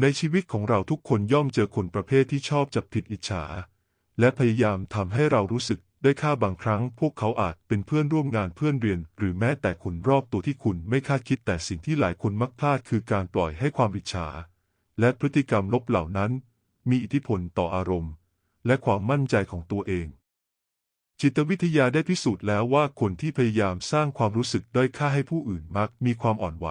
ในชีวิตของเราทุกคนย่อมเจอคนประเภทที่ชอบจับผิดอิจฉา และพยายามทำให้เรารู้สึกได้ค่าบางครั้ง พวกเขาอาจเป็นเพื่อนร่วมงานเพื่อนเรียน หรือแม้แต่คนรอบตัวที่คุณไม่คาดคิดแต่สิ่งที่หลายคนมักพลาดคือการปล่อยให้ความอิจฉา และพฤติกรรมลบเหล่านั้น มีอิทธิพลต่ออารมณ์ และความมั่นใจของตัวเอง จิตวิทยาได้พิสูจน์แล้วว่าคนที่พยายามสร้างความรู้สึกด้อยค่าให้ผู้อื่นมักมีความอ่อนไหว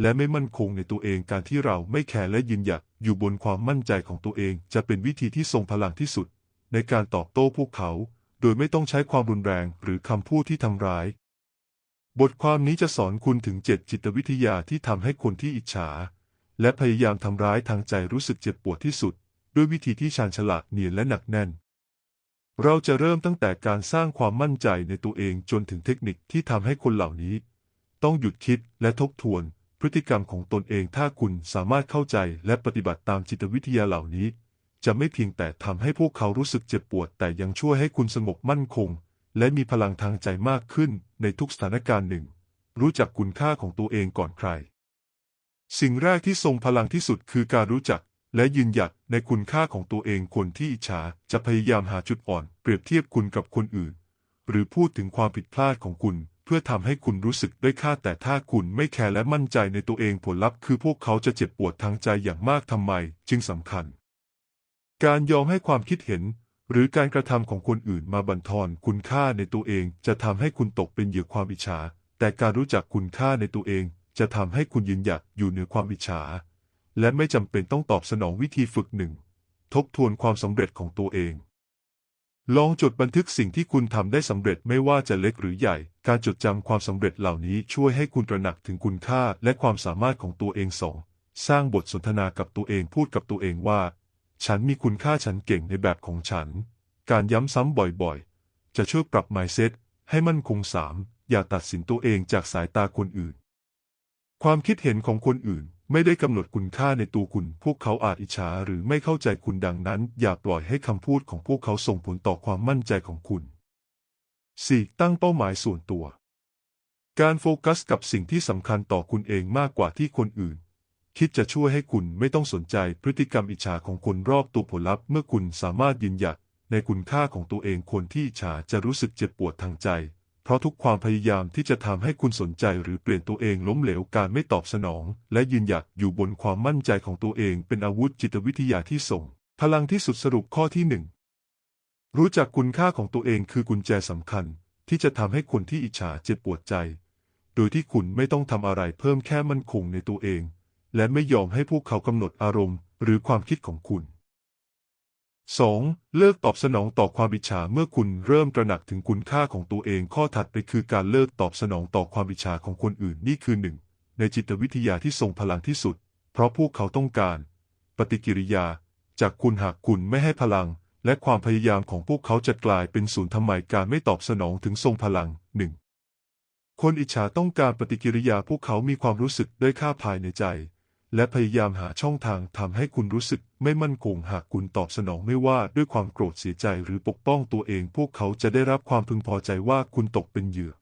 และไม่มั่นคงในตัวเองการที่เราไม่แคร์และยืนหยัดอยู่บนความมั่นใจของตัวเอง จะเป็นวิธีที่ทรงพลังที่สุด ในการตอบโต้พวกเขา โดยไม่ต้องใช้ความรุนแรงหรือคำพูดที่ทำร้าย บทความนี้จะสอนคุณถึงเจ็ดจิตวิทยาที่ทำให้คนที่อิจฉา และพยายามทำร้ายทางใจรู้สึกเจ็บปวดที่สุด ด้วยวิธีที่ชาญฉลาดเนียนและหนักแน่นเราจะเริ่มตั้งแต่การสร้างความมั่นใจในตัวเองจนถึงเทคนิคที่ทำให้คนเหล่านี้ ต้องหยุดคิดและทบทวน พฤติกรรมของตนเองถ้าคุณสามารถเข้าใจและปฏิบัติตามจิตวิทยาเหล่านี้ จะไม่เพียงแต่ทำให้พวกเขารู้สึกเจ็บปวด แต่ยังช่วยให้คุณสงบมั่นคง และมีพลังทางใจมากขึ้นในทุกสถานการณ์หนึ่ง รู้จักคุณค่าของตัวเองก่อนใคร สิ่งแรกที่ทรงพลังที่สุดคือการรู้จักและยืนหยัดในคุณค่าของตัวเองคนที่อิจฉาจะพยายามหาจุดอ่อน เปรียบเทียบคุณกับคนอื่น หรือพูดถึงความผิดพลาดของคุณ เพื่อทำให้คุณรู้สึกได้ค่าแต่ถ้าคุณไม่แคร์และมั่นใจในตัวเองผลลัพธ์คือพวกเขาจะเจ็บปวดทางใจอย่างมากทำไม จึงสำคัญ การยอมให้ความคิดเห็น หรือการกระทำของคนอื่นมาบั่นทอนคุณค่าในตัวเอง จะทำให้คุณตกเป็นเหยื่อความอิจฉา แต่การรู้จักคุณค่าในตัวเอง จะทำให้คุณยืนหยัดอยู่เหนือความอิจฉา และไม่จำเป็นต้องตอบสนองวิธีฝึกหนึ่งทบทวนความสำเร็จของตัวเอง ลองจดบันทึกสิ่งที่คุณทำได้สำเร็จไม่ว่าจะเล็กหรือใหญ่ การจดจำความสำเร็จเหล่านี้ช่วยให้คุณตระหนักถึงคุณค่าและความสามารถของตัวเองสอง สร้างบทสนทนากับตัวเองพูดกับตัวเองว่า ฉันมีคุณค่าฉันเก่งในแบบของฉัน การย้ำซ้ำบ่อยๆ จะช่วยปรับ mindset ให้มั่นคงสามอย่าตัดสินตัวเองจากสายตาคนอื่น ความคิดเห็นของคนอื่น ไม่ได้กำหนดคุณค่าในตัวคุณ พวกเขาอาจอิจฉาหรือไม่เข้าใจคุณดังนั้น อย่าปล่อยให้คำพูดของพวกเขาส่งผลต่อความมั่นใจของคุณ 4. ตั้งเป้าหมายส่วนตัว การโฟกัสกับสิ่งที่สำคัญต่อคุณเองมากกว่าที่คนอื่น คิดจะช่วยให้คุณไม่ต้องสนใจพฤติกรรมอิจฉาของคนรอบตัวผลลัพธ์เมื่อคุณสามารถยืนหยัดในคุณค่าของตัวเองคนที่อิจฉาจะรู้สึกเจ็บปวดทางใจ เพราะทุกความพยายามที่จะทำให้คุณสนใจหรือเปลี่ยนตัวเองล้มเหลวการไม่ตอบสนอง และยืนหยัดอยู่บนความมั่นใจของตัวเองเป็นอาวุธจิตวิทยาที่ส่ง พลังที่สุดสรุปข้อที่หนึ่งรู้จักคุณค่าของตัวเองคือกุญแจสำคัญ ที่จะทำให้คนที่อิจฉาเจ็บปวดใจ โดยที่คุณไม่ต้องทำอะไรเพิ่มแค่มั่นคงในตัวเอง และไม่ยอมให้พวกเขากำหนดอารมณ์ หรือความคิดของคุณ 2. เลิกตอบสนองต่อความอิจฉาเมื่อคุณเริ่มตระหนักถึงคุณค่าของตัวเองข้อถัดไปคือการเลิกตอบสนองต่อความอิจฉาของคนอื่นนี่คือหนึ่งในจิตวิทยาที่ทรงพลังที่สุด เพราะพวกเขาต้องการ ปฏิกิริยา จากคุณหากคุณไม่ให้พลัง และความพยายามของพวกเขาจะกลายเป็นศูนย์ทำไมการไม่ตอบสนองถึงทรงพลังหนึ่งคนอิจฉาต้องการปฏิกิริยาพวกเขามีความรู้สึกด้อยค่าภายในใจ และพยายามหาช่องทางทำให้คุณรู้สึกไม่มั่นคงหากคุณตอบสนองไม่ว่าด้วยความโกรธเสียใจหรือปกป้องตัวเอง พวกเขาจะได้รับความพึงพอใจว่าคุณตกเป็นเหยื่อ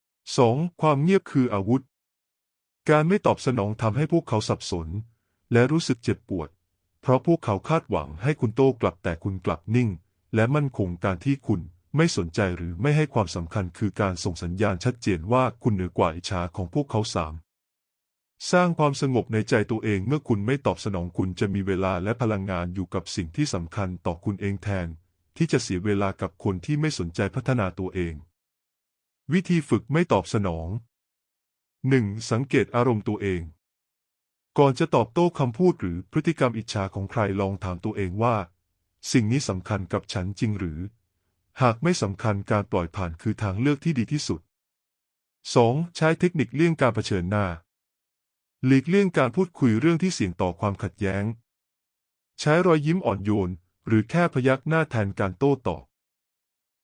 2. ความเงียบคืออาวุธ การไม่ตอบสนองทำให้พวกเขาสับสน และรู้สึกเจ็บปวด เพราะพวกเขาคาดหวังให้คุณโต้กลับแต่คุณกลับนิ่ง และมั่นคงการที่คุณไม่สนใจหรือไม่ให้ความสำคัญคือการส่งสัญญาณชัดเจนว่าคุณเหนือกว่าอิจฉาของพวกเขาสาม สร้างความสงบในใจตัวเองเมื่อคุณไม่ตอบสนองคุณจะมีเวลาและพลังงานอยู่กับสิ่งที่สำคัญต่อคุณเองแทน ที่จะเสียเวลากับคนที่ไม่สนใจพัฒนาตัวเอง วิธีฝึกไม่ตอบสนอง 1. สังเกตอารมณ์ตัวเอง ก่อนจะตอบโต้คำพูดหรือพฤติกรรมอิจฉาของใครลองถามตัวเองว่า สิ่งนี้สำคัญกับฉันจริงหรือ หากไม่สำคัญการปล่อยผ่านคือทางเลือกที่ดีที่สุด 2. ใช้เทคนิคเลี่ยงการเผชิญหน้า หลีกเลี่ยงการพูดคุยเรื่องที่เสี่ยงต่อความขัดแย้ง ใช้รอยยิ้มอ่อนโยน หรือแค่พยักหน้าแทนการโต้ตอบ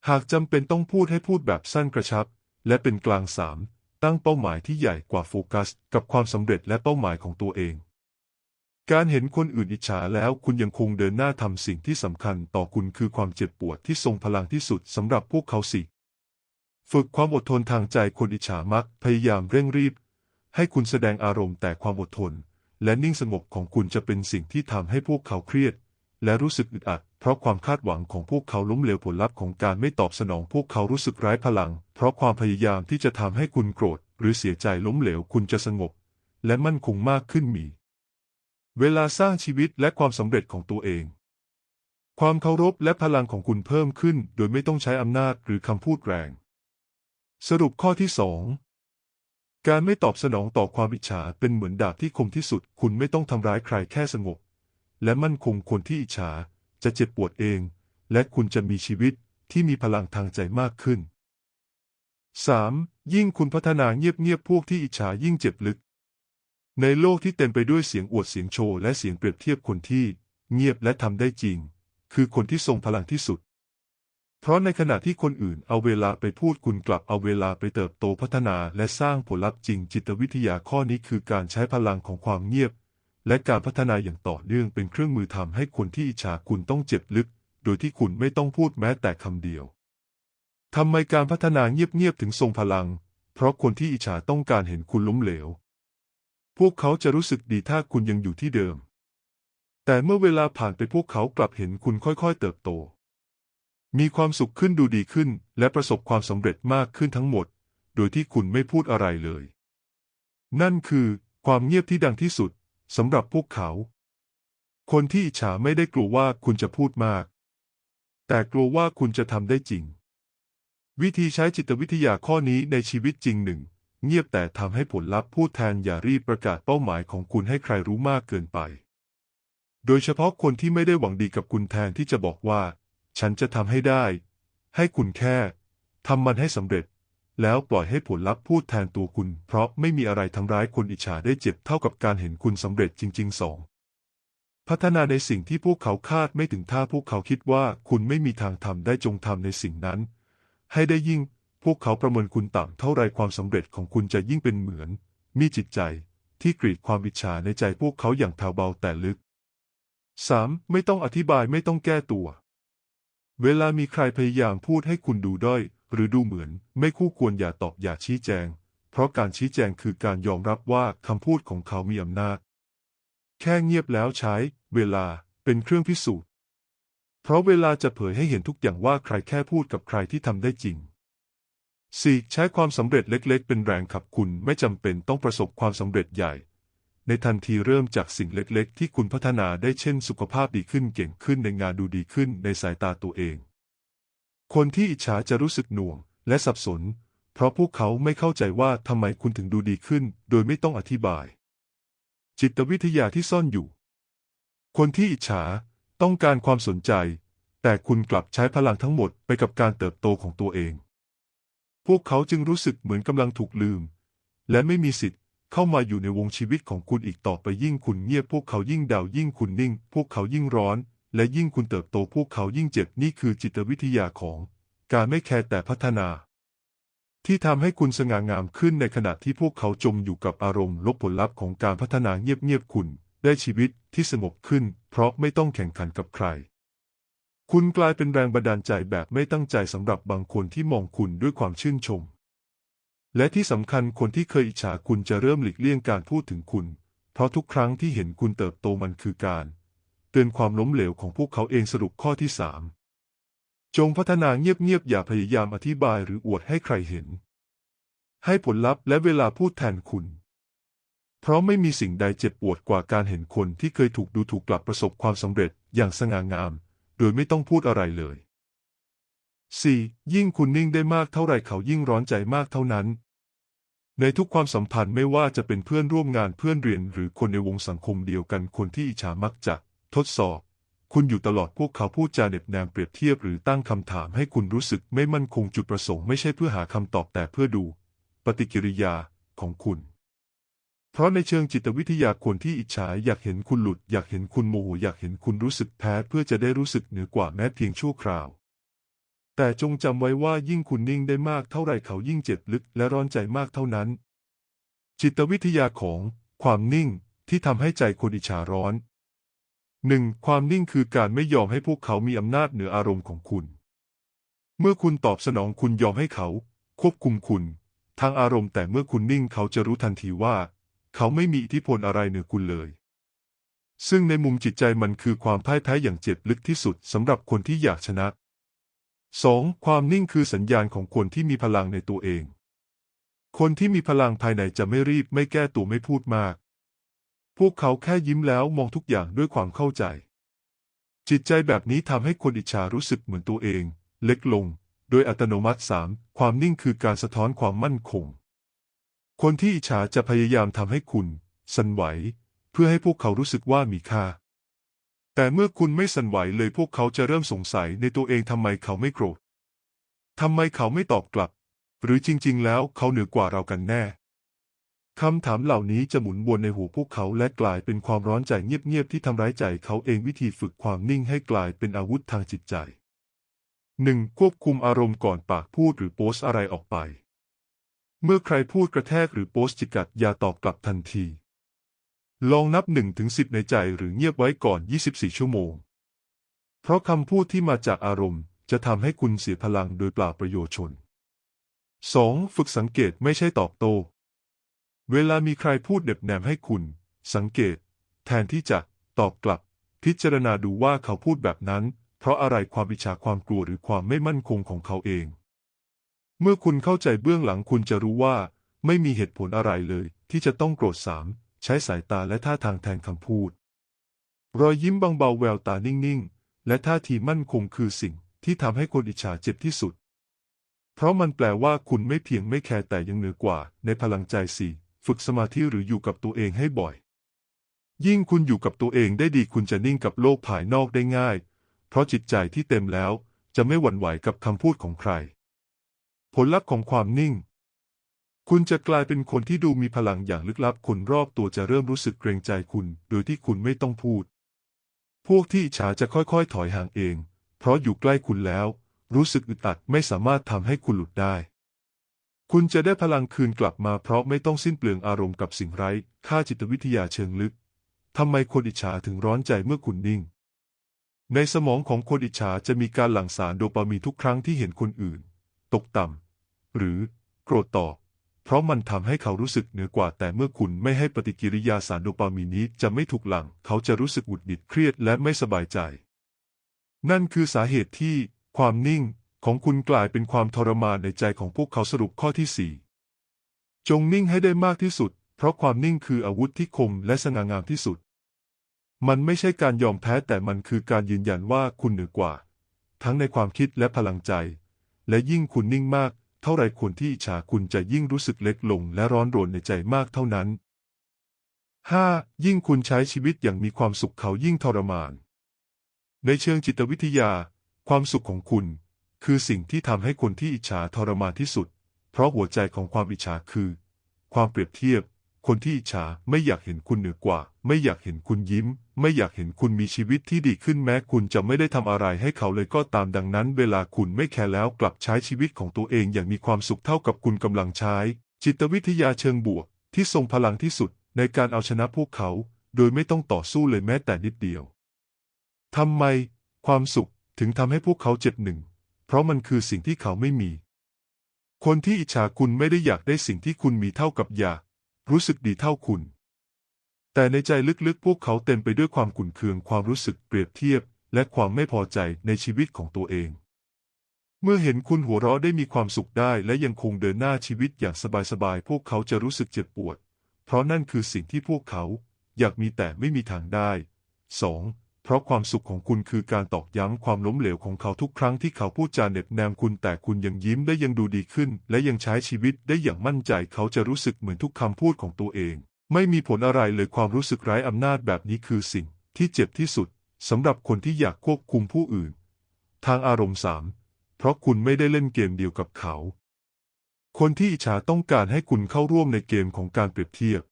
หากจำเป็นต้องพูดให้พูดแบบสั้นกระชับ และเป็นกลางสามตั้งเป้าหมายที่ใหญ่กว่าโฟกัส กับความสำเร็จและเป้าหมายของตัวเอง การเห็นคนอื่นอิจฉาแล้วคุณยังคงเดินหน้าทำสิ่งที่สำคัญต่อคุณคือความเจ็บปวดที่ทรงพลังที่สุดสำหรับพวกเขาสิ ฝึกความอดทนทางใจคนอิจฉามักพยายามเร่งรีบ ให้คุณแสดงอารมณ์แต่ความอดทน และนิ่งสงบของคุณจะเป็นสิ่งที่ทำให้พวกเขาเครียด และรู้สึกอึดอัด เพราะความคาดหวังของพวกเขาล้มเหลวผลลัพธ์ของการไม่ตอบสนองพวกเขารู้สึกไร้พลัง เพราะความพยายามที่จะทำให้คุณโกรธ หรือเสียใจล้มเหลวคุณจะสงบ และมั่นคงมากขึ้นมี เวลาสร้างชีวิตและความสำเร็จของตัวเอง ความเคารพและพลังของคุณเพิ่มขึ้น โดยไม่ต้องใช้อำนาจหรือคำพูดแรง สรุปข้อที่สอง การไม่ตอบสนองต่อความอิจฉาเป็นเหมือนดาบที่คมที่สุด คุณไม่ต้องทำร้ายใครแค่สงบ และมั่นคงคนที่อิจฉาจะเจ็บปวดเอง และคุณจะมีชีวิตที่มีพลังทางใจมากขึ้น 3. ยิ่งคุณพัฒนาเงียบๆพวกที่อิจฉายิ่งเจ็บลึก ในโลกที่เต็มไปด้วยเสียงอวดเสียงโชว์และเสียงเปรียบเทียบคนที่ เงียบและทำได้จริง คือคนที่ทรงพลังที่สุด เพราะในขณะที่คนอื่นเอาเวลาไปพูดคุณกลับเอาเวลาไปเติบโตพัฒนาและสร้างผลลัพธ์จริงจิตวิทยาข้อนี้คือการใช้พลังของความเงียบ และการพัฒนาอย่างต่อเนื่องเป็นเครื่องมือทำให้คนที่อิจฉาคุณต้องเจ็บลึก โดยที่คุณไม่ต้องพูดแม้แต่คำเดียวทำไมการพัฒนาเงียบๆถึงทรงพลัง เพราะคนที่อิจฉาต้องการเห็นคุณล้มเหลว พวกเขาจะรู้สึกดีถ้าคุณยังอยู่ที่เดิม แต่เมื่อเวลาผ่านไปพวกเขากลับเห็นคุณค่อยๆ เติบโต มีความสุขขึ้นดูดีขึ้น และประสบความสำเร็จมากขึ้นทั้งหมด โดยที่คุณไม่พูดอะไรเลย นั่นคือความเงียบที่ดังที่สุดสำหรับพวกเขา คนที่อิจฉาไม่ได้กลัวว่าคุณจะพูดมาก แต่กลัวว่าคุณจะทำได้จริง วิธีใช้จิตวิทยาข้อนี้ในชีวิตจริงหนึ่ง เงียบแต่ทำให้ผลลัพธ์พูดแทนอย่ารีบประกาศเป้าหมายของคุณให้ใครรู้มากเกินไป โดยเฉพาะคนที่ไม่ได้หวังดีกับคุณแทนที่จะบอกว่า ฉันจะทำให้ได้ ให้คุณแค่ทำมันให้สำเร็จ แล้วปล่อยให้ผลลัพธ์พูดแทนตัวคุณ เพราะไม่มีอะไรทำร้ายคนอิจฉาได้เจ็บเท่ากับการเห็นคุณสำเร็จจริงๆสองพัฒนาในสิ่งที่พวกเขาคาดไม่ถึงถ้าพวกเขาคิดว่าคุณไม่มีทางทำได้จงทำในสิ่งนั้น ให้ได้ยิ่ง พวกเขาประเมินคุณต่ำเท่าไรความสำเร็จของคุณจะยิ่งเป็นเหมือน มีจิตใจที่กรีดความอิจฉาในใจพวกเขาอย่างแผ่วเบาแต่ลึก 3. ไม่ต้องอธิบายไม่ต้องแก้ตัว เวลามีใครพยายามพูดให้คุณดูด้อย หรือดูเหมือน ไม่คู่ควรอย่าตอบอย่าชี้แจง เพราะการชี้แจงคือการยอมรับว่าคำพูดของเขามีอำนาจ แค่เงียบแล้วใช้ เวลาเป็นเครื่องพิสูจน์ เพราะเวลาจะเผยให้เห็นทุกอย่างว่าใครแค่พูดกับใครที่ทำได้จริง 4. ใช้ความสำเร็จเล็ก ๆ เป็นแรงขับคุณไม่จำเป็นต้องประสบความสำเร็จใหญ่ ในทันทีเริ่มจากสิ่งเล็กๆ ที่คุณพัฒนาได้เช่นสุขภาพดีขึ้นเก่งขึ้นในงานดูดีขึ้นในสายตาตัวเอง คนที่อิจฉาจะรู้สึกหน่วงและสับสน เพราะพวกเขาไม่เข้าใจว่าทำไมคุณถึงดูดีขึ้น โดยไม่ต้องอธิบาย จิตวิทยาที่ซ่อนอยู่ คนที่อิจฉาต้องการความสนใจ แต่คุณกลับใช้พลังทั้งหมดไปกับการเติบโตของตัวเอง พวกเขาจึงรู้สึกเหมือนกำลังถูกลืม และไม่มีสิทธิ์ เข้ามาอยู่ในวงชีวิตของคุณอีกต่อไปยิ่งคุณเงียบพวกเขายิ่งดาวยิ่งคุณนิ่ง พวกเขายิ่งร้อน และยิ่งคุณเติบโตพวกเขายิ่งเจ็บนี่คือจิตวิทยาของ การไม่แคร์แต่พัฒนา ที่ทำให้คุณสง่างามขึ้นในขณะที่พวกเขาจมอยู่กับอารมณ์ลบผลลัพธ์ของการพัฒนาเงียบๆคุณ ได้ชีวิตที่สงบขึ้น เพราะไม่ต้องแข่งขันกับใครคุณกลายเป็นแรงบันดาลใจแบบไม่ตั้งใจสำหรับบางคนที่มองคุณด้วยความชื่นชม และที่สำคัญคนที่เคยอิจฉาคุณจะเริ่มหลีกเลี่ยงการพูดถึงคุณ เพราะทุกครั้งที่เห็นคุณเติบโตมันคือการเตือนความล้มเหลวของพวกเขาเองสรุปข้อที่สามจงพัฒนาเงียบๆอย่าพยายามอธิบายหรืออวดให้ใครเห็น ให้ผลลัพธ์และเวลาพูดแทนคุณ เพราะไม่มีสิ่งใดเจ็บปวดกว่าการเห็นคนที่เคยถูกดูถูกกลับประสบความสำเร็จอย่างสง่างาม โดยไม่ต้องพูดอะไรเลย 4. ยิ่งคุณนิ่งได้มากเท่าไรเขายิ่งร้อนใจมากเท่านั้น ในทุกความสัมพันธ์ไม่ว่าจะเป็นเพื่อนร่วมงานเพื่อนเรียนหรือคนในวงสังคมเดียวกันคนที่อิจฉามักจะทดสอบ คุณอยู่ตลอดพวกเขาพูดจาเน็บแนมเปรียบเทียบหรือตั้งคำถามให้คุณรู้สึกไม่มั่นคงจุดประสงค์ไม่ใช่เพื่อหาคำตอบแต่เพื่อดู ปฏิกิริยาของคุณ เพราะในเชิงจิตวิทยาคนที่อิจฉาอยากเห็นคุณหลุด อยากเห็นคุณโมโหอยากเห็นคุณรู้สึกแพ้เพื่อจะได้รู้สึกเหนือกว่าแม้เพียงชั่วคราว แต่จงจำไว้ว่ายิ่งคุณนิ่งได้มากเท่าไรเขายิ่งเจ็บลึกและร้อนใจมากเท่านั้น จิตวิทยาของความนิ่งที่ทำให้ใจคนอิจฉาร้อนหนึ่งความนิ่งคือการไม่ยอมให้พวกเขามีอำนาจเหนืออารมณ์ของคุณ เมื่อคุณตอบสนองคุณยอมให้เขา ควบคุมคุณ ทางอารมณ์แต่เมื่อคุณนิ่งเขาจะรู้ทันทีว่า เขาไม่มีอิทธิพลอะไรเหนือคุณเลย ซึ่งในมุมจิตใจมันคือความพ่ายแพ้อย่างเจ็บลึกที่สุดสำหรับคนที่อยากชนะ 2. ความนิ่งคือสัญญาณของคนที่มีพลังในตัวเอง คนที่มีพลังภายในจะไม่รีบไม่แก้ตัวไม่พูดมาก พวกเขาแค่ยิ้มแล้วมองทุกอย่างด้วยความเข้าใจ จิตใจแบบนี้ทำให้คนอิจฉารู้สึกเหมือนตัวเอง เล็กลง โดยอัตโนมัติ 3. ความนิ่งคือการสะท้อนความมั่นคง คนที่อิจฉาจะพยายามทำให้คุณ สั่นไหว เพื่อให้พวกเขารู้สึกว่ามีค่า แต่เมื่อคุณไม่สั่นไหวเลยพวกเขาจะเริ่มสงสัยในตัวเองทำไมเขาไม่โกรธทำไมเขาไม่ตอบกลับ หรือจริงๆ แล้วเขาเหนือกว่าเรากันแน่คำถามเหล่านี้จะหมุนวนในหูพวกเขาและกลายเป็นความร้อนใจเงียบๆที่ทำร้ายใจเขาเองวิธีฝึกความนิ่งให้กลายเป็นอาวุธทางจิตใจ 1. ควบคุมอารมณ์ก่อนปากพูดหรือโพสอะไรออกไป เมื่อใครพูดกระแทกหรือโพสจิกัดอย่าตอบกลับทันที ลองนับ1ถึง10ในใจหรือเงียบไว้ก่อน 24 ชั่วโมง เพราะคำพูดที่มาจากอารมณ์ จะทำให้คุณเสียพลังโดยเปล่าประโยชน์ชน 2. ฝึกสังเกตไม่ใช่ตอบโต้ เวลามีใครพูดเด็บแนมให้คุณ สังเกต แทนที่จะ ตอบกลับ พิจารณาดูว่าเขาพูดแบบนั้น เพราะอะไรความอิจฉาความกลัวหรือความไม่มั่นคงของเขาเอง เมื่อคุณเข้าใจเบื้องหลังคุณจะรู้ว่า ไม่มีเหตุผลอะไรเลย ที่จะต้องโกรธสาม ใช้สายตาและท่าทางแทนคำพูด รอยยิ้มบางเบาแววตานิ่ง ๆ และท่าทีมั่นคงคือสิ่งที่ทำให้คนอิจฉาเจ็บที่สุด เพราะมันแปลว่าคุณไม่เพียงไม่แคร์แต่ยังเหนือกว่า ในพลังใจสี่ฝึกสมาธิหรืออยู่กับตัวเองให้บ่อย ยิ่งคุณอยู่กับตัวเองได้ดีคุณจะนิ่งกับโลกภายนอกได้ง่าย เพราะจิตใจที่เต็มแล้วจะไม่หวั่นไหวกับคำพูดของใคร ผลลัพธ์ของความนิ่ง คุณจะกลายเป็นคนที่ดูมีพลังอย่างลึกลับ คนรอบตัวจะเริ่มรู้สึกเกรงใจคุณ โดยที่คุณไม่ต้องพูด พวกที่ฉาจะค่อยๆ ถอยห่างเอง เพราะอยู่ใกล้คุณแล้ว รู้สึกอึดอัดไม่สามารถทำให้คุณหลุดได้ คุณจะได้พลังคืนกลับมาเพราะไม่ต้องสิ้นเปลืองอารมณ์กับสิ่งไร้ค่าจิตวิทยาเชิงลึกทำไมคนอิจฉาถึงร้อนใจเมื่อคุณนิ่ง ในสมองของคนอิจฉาจะมีการหลั่งสารโดปามีนทุกครั้งที่เห็นคนอื่น ตกต่ำหรือโกรธตอบ เพราะมันทำให้เขารู้สึกเหนือกว่า แต่เมื่อคุณไม่ให้ปฏิกิริยาสารโดปามีนนี้จะไม่ถูกหลัง เขาจะรู้สึกหงุดหงิดเครียดและไม่สบายใจ นั่นคือสาเหตุที่ ความนิ่งของคุณกลายเป็นความทรมานในใจของพวกเขาสรุปข้อที่สี่จงนิ่งให้ได้มากที่สุด เพราะความนิ่งคืออาวุธที่คมและสง่างามที่สุด มันไม่ใช่การยอมแพ้แต่มันคือการยืนยันว่าคุณเหนือกว่า ทั้งในความคิดและพลังใจ และยิ่งคุณนิ่งมาก เท่าไรควรที่อิจฉาคุณจะยิ่งรู้สึกเล็กลงและร้อนรนในใจมากเท่านั้น 5. ยิ่งคุณใช้ชีวิตอย่างมีความสุขเขายิ่งทรมาน ในเชิงจิตวิทยา ความสุขของคุณ คือสิ่งที่ทำให้คนที่อิจฉาทรมานที่สุด เพราะหัวใจของความอิจฉาคือ ความเปรียบเทียบ คนที่อิจฉาไม่อยากเห็นคุณเหนือกว่า ไม่อยากเห็นคุณยิ้ม ไม่อยากเห็นคุณมีชีวิตที่ดีขึ้นแม้คุณจะไม่ได้ทำอะไรให้เขาเลยก็ตามดังนั้น เวลาคุณไม่แคร์แล้วกลับใช้ชีวิตของตัวเองอย่างมีความสุขเท่ากับคุณกำลังใช้ จิตวิทยาเชิงบวก ที่ทรงพลังที่สุดในการเอาชนะพวกเขา โดยไม่ต้องต่อสู้เลยแม้แต่นิดเดียวทำไม ความสุขถึงทำให้พวกเขาเจ็บหนึ่ง เพราะมันคือสิ่งที่เขาไม่มี คนที่อิจฉาคุณไม่ได้อยากได้สิ่งที่คุณมีเท่ากับอยาก รู้สึกดีเท่าคุณ แต่ในใจลึกๆ พวกเขาเต็มไปด้วยความขุ่นเคืองความรู้สึกเปรียบเทียบ และความไม่พอใจในชีวิตของตัวเอง เมื่อเห็นคุณหัวเราะได้มีความสุขได้และยังคงเดินหน้าชีวิตอย่างสบายๆ พวกเขาจะรู้สึกเจ็บปวด เพราะนั่นคือสิ่งที่พวกเขาอยากมีแต่ไม่มีทางได้ 2. เพราะความสุขของคุณคือการตอกย้ำความล้มเหลวของเขาทุกครั้งที่เขาพูดจาเหน็บแนมคุณแต่คุณยังยิ้มได้ยังดูดีขึ้น และยังใช้ชีวิตได้อย่างมั่นใจเขาจะรู้สึกเหมือนทุกคำพูดของตัวเอง ไม่มีผลอะไรเลยความรู้สึกไร้อำนาจแบบนี้คือสิ่งที่เจ็บที่สุดสำหรับคนที่อยากควบคุมผู้อื่น ทางอารมณ์สามเพราะคุณไม่ได้เล่นเกมเดียวกับเขา คนที่อิจฉาต้องการให้คุณเข้าร่วมในเกมของการเปรียบเทียบ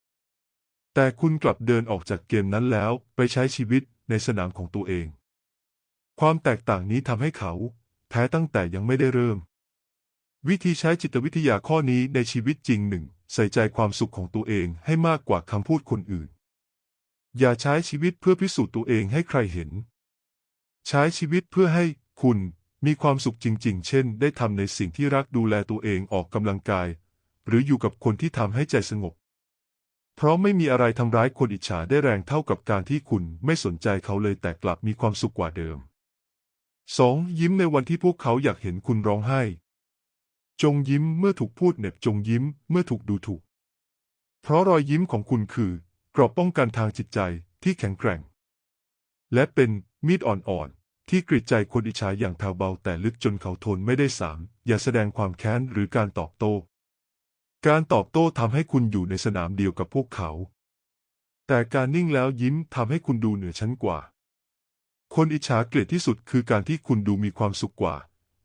แต่คุณกลับเดินออกจากเกมนั้นแล้วไปใช้ชีวิต ในสนามของตัวเอง ความแตกต่างนี้ทำให้เขาแพ้ตั้งแต่ยังไม่ได้เริ่ม วิธีใช้จิตวิทยาข้อนี้ในชีวิตจริงหนึ่งใส่ใจความสุขของตัวเองให้มากกว่าคำพูดคนอื่น อย่าใช้ชีวิตเพื่อพิสูจน์ตัวเองให้ใครเห็น ใช้ชีวิตเพื่อให้คุณมีความสุขจริง ๆ เช่น ได้ทำในสิ่งที่รักดูแลตัวเองออกกำลังกาย หรืออยู่กับคนที่ทำให้ใจสงบ เพราะไม่มีอะไรทำร้ายคนอิจฉาได้แรงเท่ากับการที่คุณไม่สนใจเขาเลยแต่กลับมีความสุขกว่าเดิม 2. ยิ้มในวันที่พวกเขาอยากเห็นคุณร้องไห้ จงยิ้มเมื่อถูกพูดเหน็บจงยิ้มเมื่อถูกดูถูก เพราะรอยยิ้มของคุณคือเกราะป้องกันทางจิตใจที่แข็งแกร่ง และเป็นมีดอ่อนๆที่กรีดใจคนอิจฉาอย่างแผ่วเบาแต่ลึกจนเขาทนไม่ได้สามอย่าแสดงความแค้นหรือการตอบโต้ การตอบโต้ทำให้คุณอยู่ในสนามเดียวกับพวกเขา แต่การนิ่งแล้วยิ้มทำให้คุณดูเหนือชั้นกว่า คนอิจฉาเกลียดที่สุดคือการที่คุณดูมีความสุขกว่า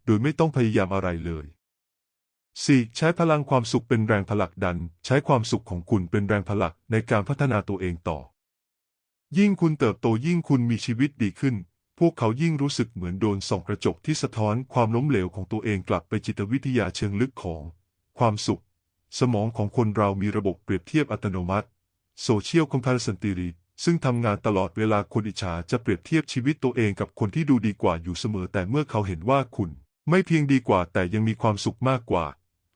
โดยไม่ต้องพยายามอะไรเลย 4. ใช้พลังความสุขเป็นแรงผลักดัน ใช้ความสุขของคุณเป็นแรงผลักในการพัฒนาตัวเองต่อ ยิ่งคุณเติบโตยิ่งคุณมีชีวิตดีขึ้น พวกเขายิ่งรู้สึกเหมือนโดนส่องกระจกที่สะท้อนความล้มเหลวของตัวเองกลับไปจิตวิทยาเชิงลึกของ ความสุข สมองของคนเรามีระบบเปรียบเทียบอัตโนมัติ Social Comparison Theory ซึ่งทำงานตลอดเวลาคนอิจฉาจะเปรียบเทียบชีวิตตัวเองกับคนที่ดูดีกว่าอยู่เสมอ แต่เมื่อเขาเห็นว่าคุณ ไม่เพียงดีกว่าแต่ยังมีความสุขมากกว่า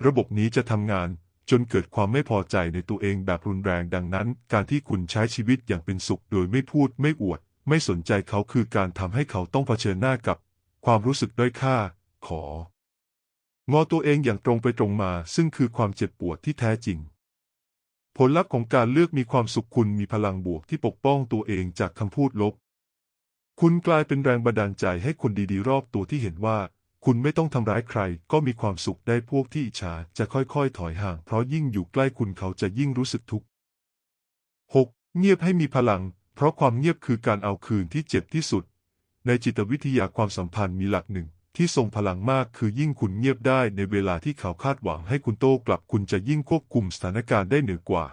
ระบบนี้จะทำงานจนเกิดความไม่พอใจในตัวเองแบบรุนแรงดังนั้น การที่คุณใช้ชีวิตอย่างเป็นสุขโดยไม่พูดไม่อวด ไม่สนใจเขาคือการทำให้เขาต้องเผชิญหน้ากับ ความรู้สึกด้อยค่า ขอ งอตัวเองอย่างตรงไปตรงมา ซึ่งคือความเจ็บปวดที่แท้จริง ผลลัพธ์ของการเลือกมีความสุขคุณมีพลังบวกที่ปกป้องตัวเองจากคำพูดลบ คุณกลายเป็นแรงบันดาลใจให้คนดีๆ รอบตัวที่เห็นว่า คุณไม่ต้องทำร้ายใคร ก็มีความสุขได้พวกที่อิจฉาจะค่อยๆ ถอยห่าง เพราะยิ่งอยู่ใกล้คุณเขาจะยิ่งรู้สึกทุกข์ 6. เงียบให้มีพลัง เพราะความเงียบคือการเอาคืนที่เจ็บที่สุด ในจิตวิทยาความสัมพันธ์มีหลักหนึ่ง ที่ทรงพลังมากคือยิ่งคุณเงียบได้ในเวลาที่เขาคาดหวังให้คุณโต้กลับคุณจะยิ่งควบคุมสถานการณ์ได้เหนือกว่า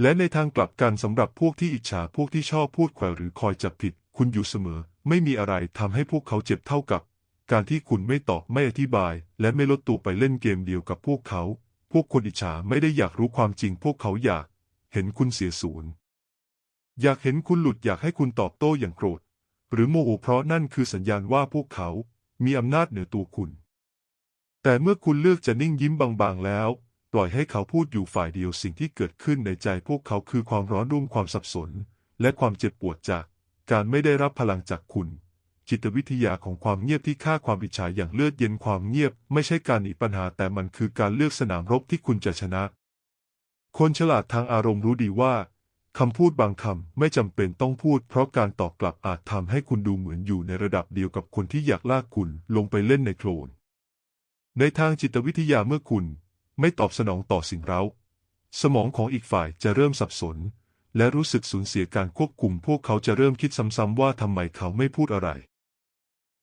และในทางกลับกันสำหรับพวกที่อิจฉาพวกที่ชอบพูดแขวหรือคอยจับผิด คุณอยู่เสมอ ไม่มีอะไรทำให้พวกเขาเจ็บเท่ากับ การที่คุณไม่ตอบไม่อธิบาย และไม่ลดตัวไปเล่นเกมเดียวกับพวกเขา พวกคนอิจฉาไม่ได้อยากรู้ความจริง พวกเขาอยาก เห็นคุณเสียศูนย์อยากเห็นคุณหลุดอยากให้คุณตอบโต้อย่างโกรธ หรือโมโหเพราะนั่นคือสัญญาณว่าพวกเขา มีอำนาจเหนือตัวคุณ แต่เมื่อคุณเลือกจะนิ่งยิ้มบางๆแล้ว ปล่อยให้เขาพูดอยู่ฝ่ายเดียวสิ่งที่เกิดขึ้นในใจพวกเขาคือความร้อนรุ่มความสับสน และความเจ็บปวดจาก การไม่ได้รับพลังจากคุณ จิตวิทยาของความเงียบที่ฆ่าความอิจฉาอย่างเลือดเย็นความเงียบ ไม่ใช่การหนีปัญหาแต่มันคือการเลือกสนามรบที่คุณจะชนะ คนฉลาดทางอารมณ์รู้ดีว่า คำพูดบางคำไม่จำเป็นต้องพูด เพราะการตอบกลับอาจทำให้คุณดูเหมือนอยู่ในระดับเดียวกับคนที่อยากลากคุณลงไปเล่นในโคลน ในทางจิตวิทยาเมื่อคุณไม่ตอบสนองต่อสิ่งเร้า สมองของอีกฝ่ายจะเริ่มสับสน และรู้สึกสูญเสียการควบคุม พวกเขาจะเริ่มคิดซ้ำๆว่าทำไมเขาไม่พูดอะไร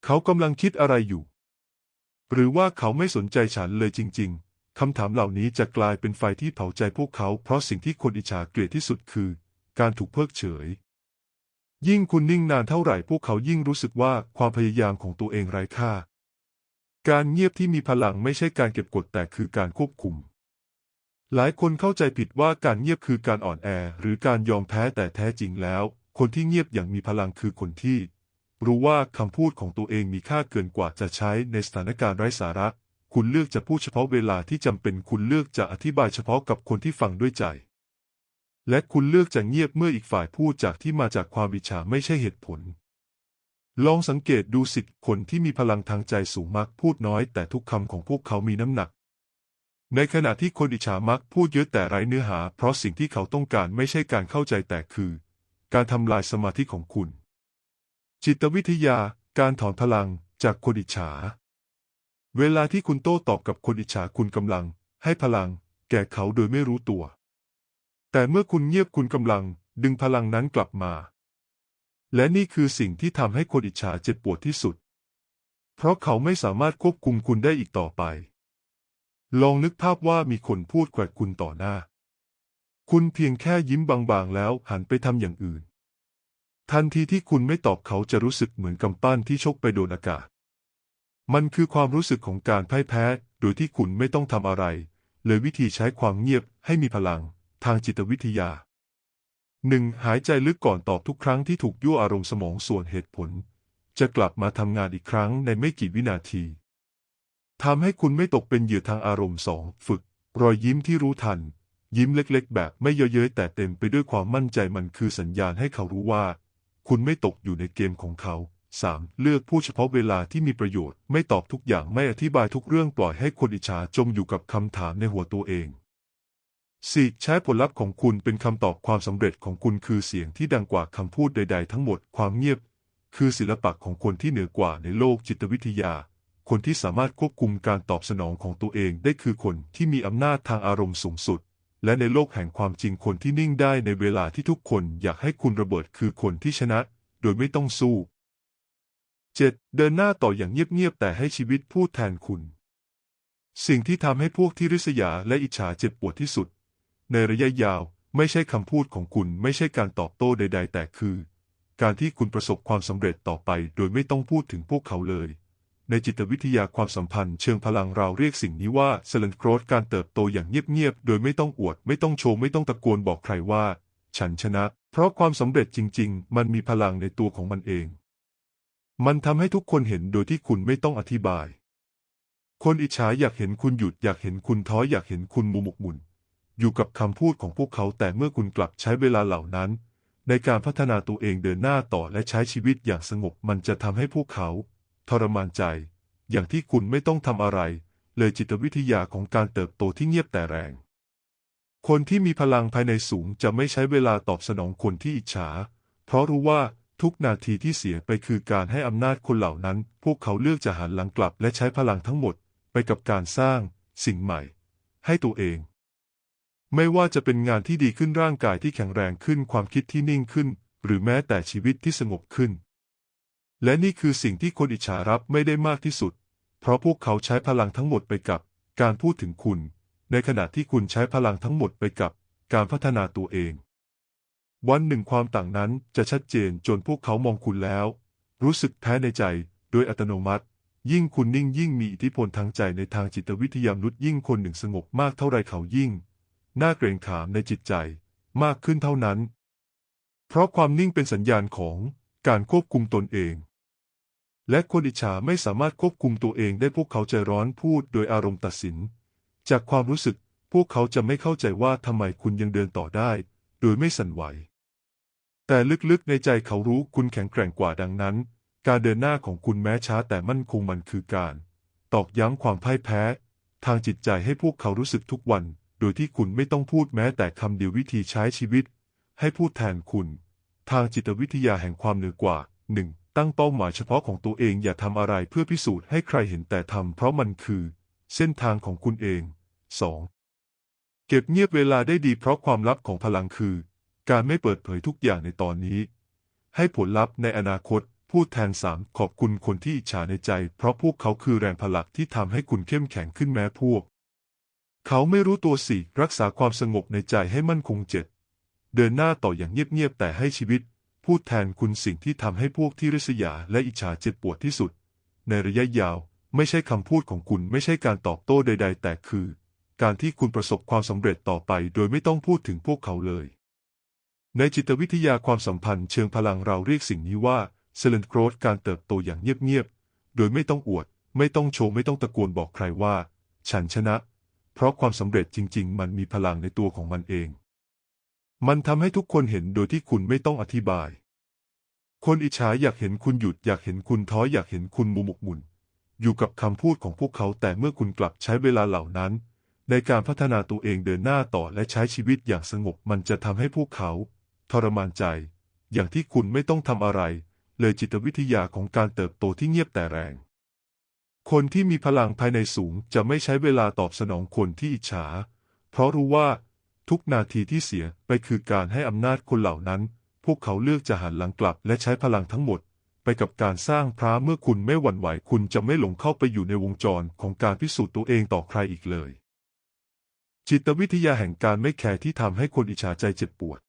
เขากำลังคิดอะไรอยู่ หรือว่าเขาไม่สนใจฉันเลยจริง ๆคำถามเหล่านี้จะกลายเป็นไฟที่เผาใจพวกเขา เพราะสิ่งที่คนอิจฉาเกลียดที่สุดคือ การถูกเพิกเฉย ยิ่งคุณนิ่งนานเท่าไหร่พวกเขายิ่งรู้สึกว่าความพยายามของตัวเองไร้ค่า การเงียบที่มีพลังไม่ใช่การเก็บกดแต่คือการควบคุม หลายคนเข้าใจผิดว่าการเงียบคือการอ่อนแอ หรือการยอมแพ้แต่แท้จริงแล้ว คนที่เงียบอย่างมีพลังคือคนที่ รู้ว่าคำพูดของตัวเองมีค่าเกินกว่าจะใช้ในสถานการณ์ไร้สาระ คุณเลือกจะพูดเฉพาะเวลาที่จำเป็นคุณเลือกจะอธิบายเฉพาะกับคนที่ฟังด้วยใจ และคุณเลือกจะเงียบเมื่ออีกฝ่ายพูดจากที่มาจากความวิชาไม่ใช่เหตุผล ลองสังเกตดูสิคนที่มีพลังทางใจสูงมักพูดน้อย แต่ทุกคำของพวกเขามีน้ำหนัก ในขณะที่คนอิจฉามักพูดเยอะแต่ไร้เนื้อหา เพราะสิ่งที่เขาต้องการไม่ใช่การเข้าใจแต่คือ การทำลายสมาธิของคุณ จิตวิทยา การถอนพลังจากคนอิจฉา เวลาที่คุณโต้ตอบกับคนอิจฉาคุณกำลัง ให้พลัง แก่เขาโดยไม่รู้ตัว แต่เมื่อคุณเงียบคุณกำลังดึงพลังนั้นกลับมา และนี่คือสิ่งที่ทำให้คนอิจฉาเจ็บปวดที่สุด เพราะเขาไม่สามารถควบคุมคุณได้อีกต่อไป ลองนึกภาพว่ามีคนพูดแขวะคุณต่อหน้า คุณเพียงแค่ยิ้มบางๆ แล้วหันไปทำอย่างอื่น ทันทีที่คุณไม่ตอบเขาจะรู้สึกเหมือนกำปั้นที่ชกไปโดนอากาศ มันคือความรู้สึกของการพ่ายแพ้ โดยที่คุณไม่ต้องทำอะไร เลยวิธีใช้ความเงียบให้มีพลัง ทางจิตวิทยาหนึ่งหายใจลึกก่อนตอบทุกครั้งที่ถูกยั่วอารมณ์สมองส่วนเหตุผล จะกลับมาทำงานอีกครั้งในไม่กี่วินาทีทำให้คุณไม่ตกเป็นเหยื่อทางอารมณ์สองฝึก รอยยิ้มที่รู้ทัน ยิ้มเล็กๆ แบบไม่เยอะเย้ยแต่เต็มไปด้วยความมั่นใจมันคือสัญญาณให้เขารู้ว่า คุณไม่ตกอยู่ในเกมของเขา 3. เลือกพูดเฉพาะเวลาที่มีประโยชน์ ไม่ตอบทุกอย่างไม่อธิบายทุกเรื่องปล่อยให้คนอิจฉาจมอยู่กับคำถามในหัวตัวเอง 4. ใช้ผลลัพธ์ของคุณเป็นคำตอบความสำเร็จของคุณคือเสียงที่ดังกว่าคำพูดใด ๆ ทั้งหมดความเงียบ คือศิลปะของคนที่เหนือกว่าในโลกจิตวิทยา คนที่สามารถควบคุมการตอบสนองของตัวเองได้คือคนที่มีอำนาจทางอารมณ์สูงสุด และในโลกแห่งความจริงคนที่นิ่งได้ในเวลาที่ทุกคนอยากให้คุณระเบิดคือคนที่ชนะ โดยไม่ต้องสู้ 7. เดินหน้าต่ออย่างเงียบๆแต่ให้ชีวิตพูดแทนคุณ สิ่งที่ทำให้พวกที่ริษยาและอิจฉาเจ็บปวดที่สุด ในระยะยาวไม่ใช่คำพูดของคุณไม่ใช่การตอบโต้ใด ๆ แต่คือ การที่คุณประสบความสำเร็จต่อไป โดยไม่ต้องพูดถึงพวกเขาเลย ในจิตวิทยาความสัมพันธ์เชิงพลังเราเรียกสิ่งนี้ว่าเซเลนโกรธการเติบโตอย่างเงียบๆ โดยไม่ต้องอวด ไม่ต้องโชว์ ไม่ต้องตะโกนบอกใครว่า ฉันชนะ เพราะความสำเร็จจริง ๆ มันมีพลังในตัวของมันเอง มันทำให้ทุกคนเห็นโดยที่คุณไม่ต้องอธิบาย คนอิจฉาอยากเห็นคุณหยุดอยากเห็นคุณท้ออยากเห็นคุณมุมกมุน อยู่กับคำพูดของพวกเขาแต่เมื่อคุณกลับใช้เวลาเหล่านั้น ในการพัฒนาตัวเองเดินหน้าต่อและใช้ชีวิตอย่างสงบมันจะทำให้พวกเขา ทรมานใจ อย่างที่คุณไม่ต้องทำอะไร เลยจิตวิทยาของการเติบโตที่เงียบแต่แรง คนที่มีพลังภายในสูงจะไม่ใช้เวลาตอบสนองคนที่อิจฉา เพราะรู้ว่าทุกนาทีที่เสียไปคือการให้อำนาจคนเหล่านั้น พวกเขาเลือกจะหันหลังกลับและใช้พลังทั้งหมดไปกับการสร้าง สิ่งใหม่ ให้ตัวเอง ไม่ว่าจะเป็นงานที่ดีขึ้นร่างกายที่แข็งแรงขึ้นความคิดที่นิ่งขึ้น หรือแม้แต่ชีวิตที่สงบขึ้น และนี่คือสิ่งที่คนอิจฉารับไม่ได้มากที่สุด เพราะพวกเขาใช้พลังทั้งหมดไปกับ การพูดถึงคุณ ในขณะที่คุณใช้พลังทั้งหมดไปกับ การพัฒนาตัวเอง วันหนึ่งความต่างนั้นจะชัดเจนจนพวกเขามองคุณแล้ว รู้สึกแพ้ในใจ โดยอัตโนมัติยิ่งคุณนิ่งยิ่งมีอิทธิพลทางใจในทางจิตวิทยามนุษย์ยิ่งคนหนึ่งสงบมากเท่าไรเขายิ่ง น่าเกรงขามในจิตใจมากขึ้นเท่านั้น เพราะความนิ่งเป็นสัญญาณของการควบคุมตนเอง และคนอิจฉาไม่สามารถควบคุมตัวเองได้พวกเขาใจร้อนพูดโดยอารมณ์ตัดสิน จากความรู้สึกพวกเขาจะไม่เข้าใจว่าทำไมคุณยังเดินต่อได้ โดยไม่สั่นไหว แต่ลึกๆในใจเขารู้คุณแข็งแกร่งกว่าดังนั้น การเดินหน้าของคุณแม้ช้าแต่มั่นคงมันคือการ ตอกย้ำความพ่ายแพ้ ทางจิตใจให้พวกเขารู้สึกทุกวัน โดยที่คุณไม่ต้องพูดแม้แต่คำเดียววิธีใช้ชีวิต ให้พูดแทนคุณ ทางจิตวิทยาแห่งความเหนือกว่า 1. ตั้งเป้าหมายเฉพาะของตัวเองอย่าทำอะไรเพื่อพิสูจน์ให้ใครเห็นแต่ทำเพราะมันคือ เส้นทางของคุณเอง 2. เก็บเงียบเวลาได้ดีเพราะความลับของพลังคือ การไม่เปิดเผยทุกอย่างในตอนนี้ ให้ผลลัพธ์ในอนาคตพูดแทนสามขอบคุณคนที่อิจฉาในใจ เพราะพวกเขาคือแรงผลักที่ทำให้คุณเข้มแข็งขึ้นแม้พวก เขาไม่รู้ตัวสิรักษาความสงบในใจให้มั่นคงเจ็ดเดินหน้าต่ออย่างเงียบๆแต่ให้ชีวิต พูดแทนคุณสิ่งที่ทำให้พวกที่ริษยาและอิจฉาเจ็บปวดที่สุด ในระยะยาว ไม่ใช่คำพูดของคุณไม่ใช่การตอบโต้ใด ๆ แต่คือ การที่คุณประสบความสำเร็จต่อไป โดยไม่ต้องพูดถึงพวกเขาเลย ในจิตวิทยาความสัมพันธ์เชิงพลังเราเรียกสิ่งนี้ว่าเซเลนโกรธการเติบโตอย่างเงียบๆโดยไม่ต้องอวด ไม่ต้องโชว์ไม่ต้องตะโกนบอกใครว่า ฉันชนะ เพราะความสำเร็จจริง ๆ มันมีพลังในตัวของมันเอง มันทำให้ทุกคนเห็นโดยที่คุณไม่ต้องอธิบาย คนอิจฉาอยากเห็นคุณหยุดอยากเห็นคุณท้ออยากเห็นคุณมุมกมุนอยู่กับคำพูดของพวกเขาแต่เมื่อคุณกลับใช้เวลาเหล่านั้น ในการพัฒนาตัวเองเดินหน้าต่อและใช้ชีวิตอย่างสงบมันจะทำให้พวกเขา ทรมานใจ อย่างที่คุณไม่ต้องทำอะไร เลยจิตวิทยาของการเติบโตที่เงียบแต่แรง คนที่มีพลังภายในสูงจะไม่ใช้เวลาตอบสนองคนที่อิจฉา เพราะรู้ว่าทุกนาทีที่เสียไปคือการให้อำนาจคนเหล่านั้น พวกเขาเลือกจะหันหลังกลับและใช้พลังทั้งหมด ไปกับการสร้างพระเมื่อคุณไม่หวั่นไหวคุณจะไม่หลงเข้าไปอยู่ในวงจรของการพิสูจน์ตัวเองต่อใครอีกเลย จิตวิทยาแห่งการไม่แคร์ที่ทำให้คนอิจฉาใจเจ็บปวด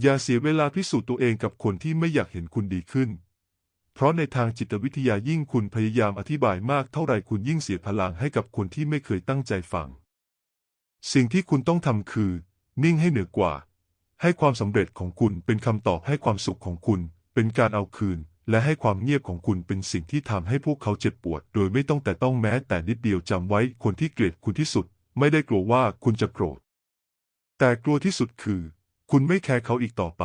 อย่าเสียเวลาพิสูจน์ตัวเองกับคนที่ไม่อยากเห็นคุณดีขึ้น เพราะในทางจิตวิทยายิ่งคุณพยายามอธิบายมากเท่าไรคุณยิ่งเสียพลังให้กับคนที่ไม่เคยตั้งใจฟัง สิ่งที่คุณต้องทำคือ นิ่งให้เหนือกว่า ให้ความสำเร็จของคุณเป็นคำตอบให้ความสุขของคุณ เป็นการเอาคืน และให้ความเงียบของคุณเป็นสิ่งที่ทำให้พวกเขาเจ็บปวด โดยไม่ต้องแต่ต้องแม้แต่นิดเดียวจำไว้คนที่เกลียดคุณที่สุด ไม่ได้กลัวว่าคุณจะโกรธ แต่กลัวที่สุดคือ คุณไม่แคร์เขาอีกต่อไป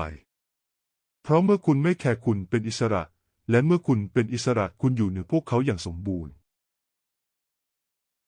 เพราะเมื่อคุณไม่แคร์คุณเป็นอิสระ และเมื่อคุณเป็นอิสระคุณอยู่เหนือพวกเขาอย่างสมบูรณ์